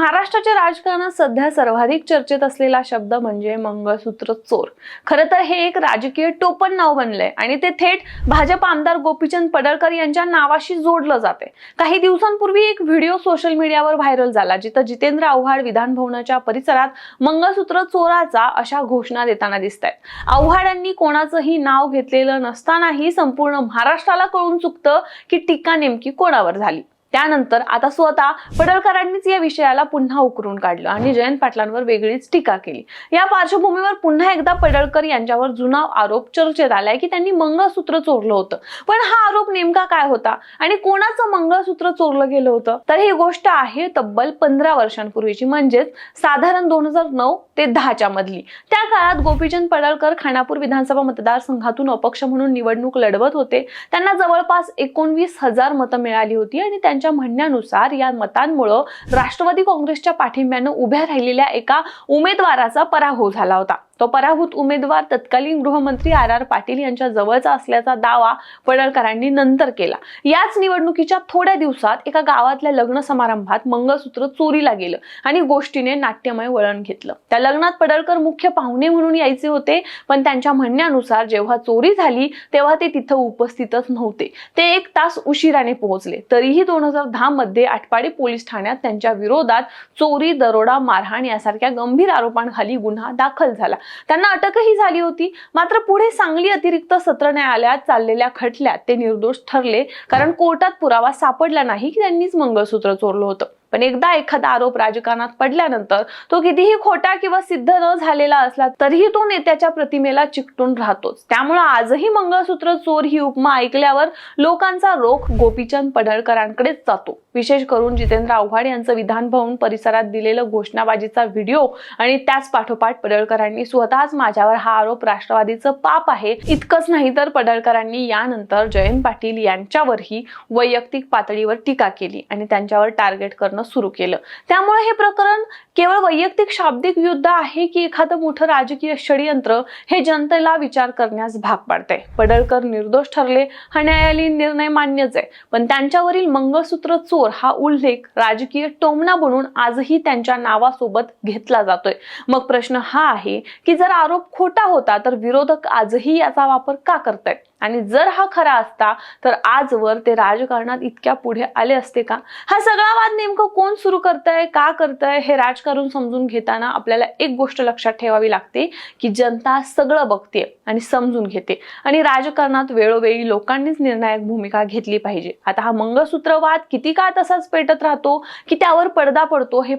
महाराष्ट्राच्या राजकारणात सध्या सर्वाधिक चर्चेत असलेला शब्द म्हणजे मंगळसूत्र चोर. खरं तर हे एक राजकीय टोपण नाव बनलंय आणि ते थेट भाजप आमदार गोपीचंद पडळकर यांच्या नावाशी जोडलं जाते काही दिवसांपूर्वी एक व्हिडिओ सोशल मीडियावर व्हायरल झाला जिथं जितेंद्र आव्हाड विधानभवनाच्या परिसरात मंगळसूत्र चोराचा अशा घोषणा देताना दिसत आहेत आव्हाडांनी कोणाचंही नाव घेतलेलं नसतानाही संपूर्ण महाराष्ट्राला कळून चुकतं की टीका नेमकी कोणावर झाली. त्यानंतर आता स्वतः पडळकरांनीच या विषयाला पुन्हा उकरून काढलं आणि जयंत पाटलांवर वेगळीच टीका केली. या पार्श्वभूमीवर पुन्हा एकदा पडळकर यांच्यावर जुना आरोप चर्चेत आलाय की त्यांनी मंगळसूत्र चोरलं होतं. पण हा आरोप नेमका काय होता? आणि कोणाचं मंगळसूत्र चोरलं गेलं होतं? तर ही गोष्ट आहे तब्बल पंधरा वर्षांपूर्वीची. म्हणजेच साधारण दोन हजार नऊ ते दहाच्या मधली. त्या काळात गोपीचंद पडळकर खानापूर विधानसभा मतदारसंघातून अपक्ष म्हणून निवडणूक लढवत होते. त्यांना जवळपास एकोणवीस हजार मतं मिळाली होती आणि त्यांच्या म्हणण्यानुसार या मतांमुळं राष्ट्रवादी काँग्रेसच्या पाठिंब्यानं उभ्या राहिलेल्या एका उमेदवाराचा पराभव झाला होता. तो पराभूत उमेदवार तत्कालीन गृहमंत्री आर आर पाटील यांच्या जवळचा असल्याचा दावा पडळकरांनी नंतर केला. याच निवडणुकीच्या थोड्या दिवसात एका गावातल्या लग्न समारंभात मंगळसूत्र चोरीला गेलं आणि गोष्टीने नाट्यमय वळण घेतलं. त्या लग्नात पडळकर मुख्य पाहुणे म्हणून यायचे होते पण त्यांच्या म्हणण्यानुसार जेव्हा चोरी झाली तेव्हा ते तिथं उपस्थितच नव्हते. ते एक तास उशिराने पोहोचले. तरीही दोन हजार दहा मध्ये आटपाडी पोलीस ठाण्यात त्यांच्या विरोधात चोरी दरोडा मारहाण यासारख्या गंभीर आरोपांखाली गुन्हा दाखल झाला. त्यांना अटकही झाली होती. मात्र पुढे सांगली अतिरिक्त सत्र न्यायालयात चाललेल्या खटल्यात ते निर्दोष ठरले. कारण कोर्टात पुरावा सापडला नाही की त्यांनीच मंगळसूत्र चोरलं होतं. पण एकदा एखादा आरोप राजकारणात पडल्यानंतर तो कितीही खोटा किंवा सिद्ध न झालेला असला तरीही तो नेत्याच्या प्रतिमेला चिकटून राहतोच. त्यामुळे आजही मंगळसूत्र चोर ही उपमा ऐकल्यावर लोकांचा रोख गोपीचंद पडळकरांकडेच जातो. विशेष करून जितेंद्र आव्हाड यांचं विधान भवन परिसरात दिलेलं घोषणाबाजीचा व्हिडिओ आणि त्याच पाठोपाठ पडळकरांनी स्वतःच माझ्यावर हा आरोप राष्ट्रवादीचं पाप आहे. इतकंच नाही तर पडळकरांनी यानंतर जयंत पाटील यांच्यावरही वैयक्तिक पातळीवर टीका केली आणि त्यांच्यावर टार्गेट करणं सुरू केलं. त्यामुळे हे प्रकरण केवळ वैयक्तिक शाब्दिक युद्ध आहे की एखादं मोठं राजकीय षडयंत्र हे जनतेला विचार करण्यास भाग पाडते. पडळकर निर्दोष ठरले हा न्यायालयीन निर्णय मान्यच आहे. पण त्यांच्यावरील मंगळसूत्र चोर हा उल्लेख राजकीय टोमणा बनून आजही त्यांच्या नावासोबत घेतला जातोय. मग प्रश्न हा आहे की जर आरोप खोटा होता तर विरोधक आजही याचा वापर का करतायत? आणि जर हा खरा असता तर आजवर ते राजकारणात इतक्या पुढे आले असते का? हा सगळा वाद नेमकं कोण सुरू करतंय का करतंय हे राजकारण समजून घेताना आपल्याला एक गोष्ट लक्षात ठेवावी लागते की जनता सगळं बघते आणि समजून घेते. आणि राजकारणात वेळोवेळी लोकांनीच निर्णायक भूमिका घेतली पाहिजे. आता हा मंगळसूत्र वाद किती काळ तसाच पेटत राहतो की त्यावर पडदा पडतो हे